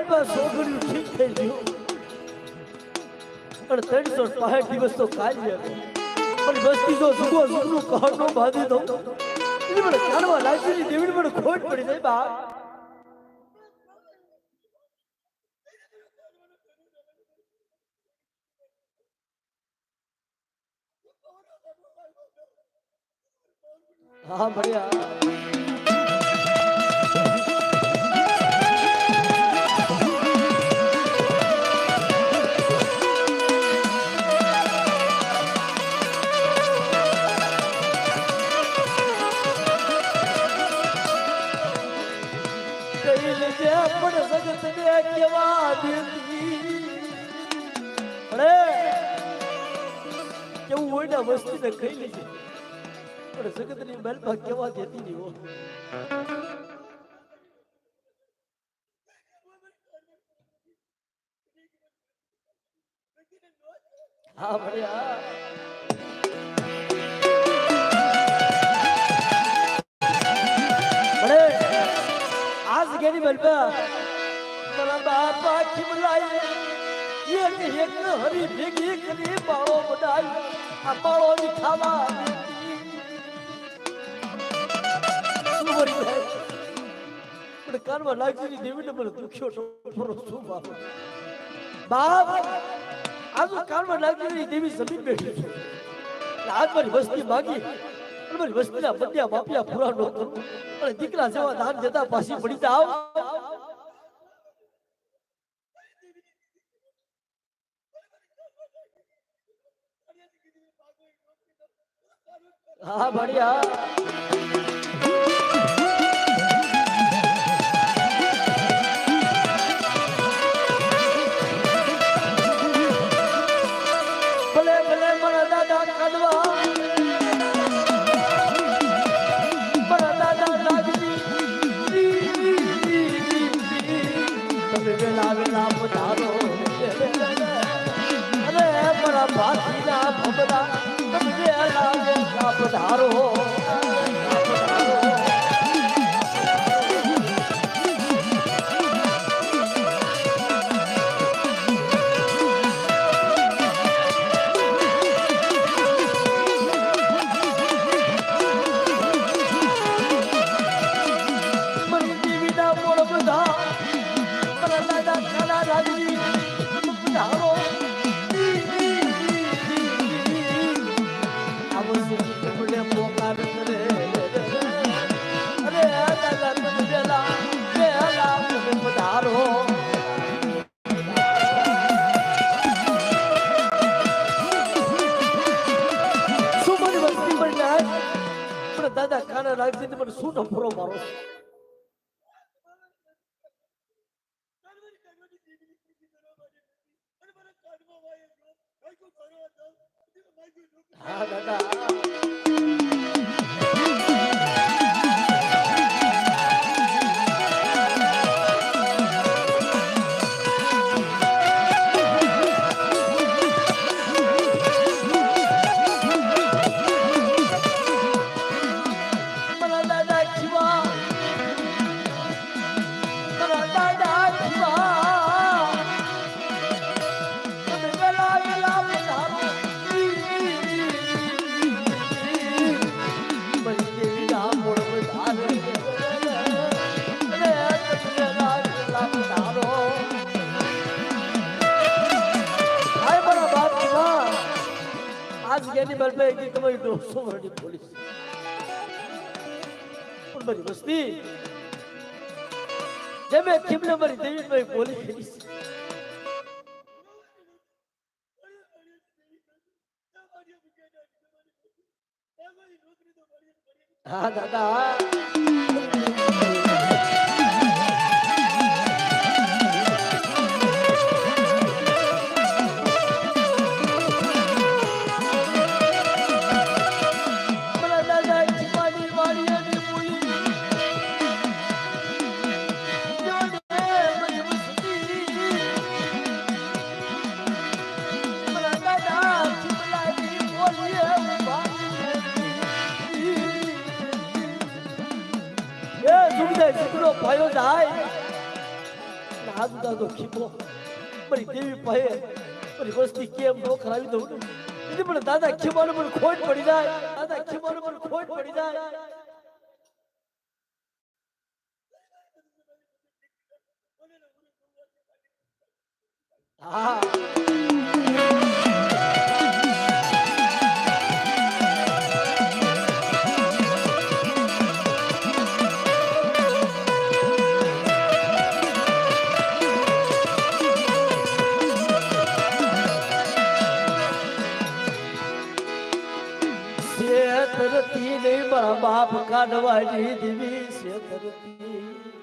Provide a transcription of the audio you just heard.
બારમાં છોકરીઓ ઠીક થઈ ગયું. પણ ત્રણસો પાંચ દિવસ તો કાઢી પણ વસ્તી જો સુગો સુગનું કહર નો બાંધી દો એટલે પણ કાઢવા લાગી દેવી પણ ખોટ પડી જાય, બા. હા, મળ્યા. ને કેવા કેવું હોય ને વસ્તુ ને કહી લેજે પણ સગતની મહેલમાં કેવા હા. જગ્યાની મહેલમાં મારા બાપા ખીમલાઈ એક એક હરી ભેગી કરી બાળો બનાવી આ બાળો ની ખાવા દેતી. શું વળી ભાઈ? પણ કાનમાં લાગતી દેવીને મને દુખ્યો ટોપરો શું બાપ બાપ આ તો કાનમાં લાગતી દેવી જમીન બેઠી છે આજ મારી વસ્તી અને વસ્તીના બન્યા બાપિયા પૂરા નો કરું અને દીકરા જેવા દાન દેતા પાછી પડી જાવ હા, ભણ્યા. પણ દાદા કાના રાખી મને શું નફરો મારો હા દાદા ગેની બલબે કે તમારી દોસ્તો વરડી પોલીસ? પણ મારી વસ્તી? જે મેં કિમને મારી દેવી ભાઈ બોલી કરી હા, દાદા સુખદાય સુખનો ભાયો જાય. ખાધું દાદો ખીપો મારી દેવી પાસે મારી વસ્તી કેમ નો કરાવી દઉં ને? એટલે પણ દાદા ખીમાનો પણ ખોટ પડી જાય. દાદા ખીમાનો પણ ખોટ પડી જાય. હા. કાઢવાની દેવી શેતરતી